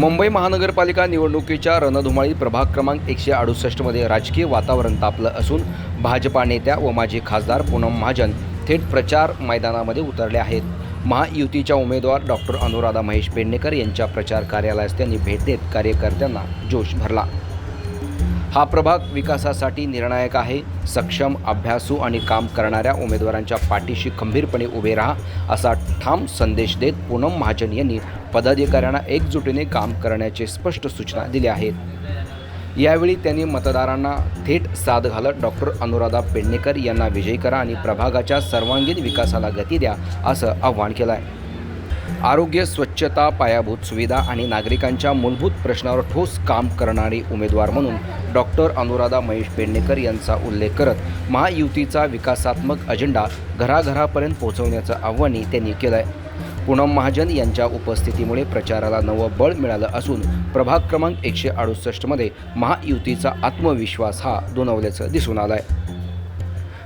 मुंबई महानगरपालिका निवडणुकीच्या रणधुमाळी प्रभाग क्रमांक एकशे अडुसष्टमध्ये राजकीय वातावरण तापलं असून भाजपा नेत्या व माजी खासदार पूनम महाजन थेट प्रचार मैदानामध्ये उतरले आहेत. महायुतीच्या उमेदवार डॉक्टर अनुराधा महेश पेडणेकर यांच्या प्रचार कार्यालयास त्यांनी भेट देत कार्यकर्त्यांना जोश भरला. हा प्रभाग विकासासाठी निर्णायक आहे. सक्षम अभ्यासू आणि काम करणाऱ्या उमेदवारांच्या पाठीशी खंबीरपणे उभे राहा असा ठाम संदेश देत पूनम महाजन यांनी पदाधिकाऱ्यांना एकजुटीने काम करण्याचे स्पष्ट सूचना दिल्या आहेत. यावेळी त्यांनी मतदारांना थेट साथ घालत डॉक्टर अनुराधा पेडणेकर यांना विजयी करा आणि प्रभागाच्या सर्वांगीण विकासाला गती द्या असं आव्हान केलं आहे आरोग्य स्वच्छता पायाभूत सुविधा आणि नागरिकांच्या मूलभूत प्रश्नावर ठोस काम करणारी उमेदवार म्हणून डॉक्टर अनुराधा महेश पेडणेकर यांचा उल्लेख करत महायुतीचा विकासात्मक अजेंडा घराघरापर्यंत पोहोचवण्याचं आव्हानही त्यांनी केलं आहे पूनम महाजन यांच्या उपस्थितीमुळे प्रचाराला नवं बळ मिळालं असून प्रभाग क्रमांक एकशे अडुसष्टमध्ये महायुतीचा आत्मविश्वास हा दुणवल्याचं दिसून आलं आहे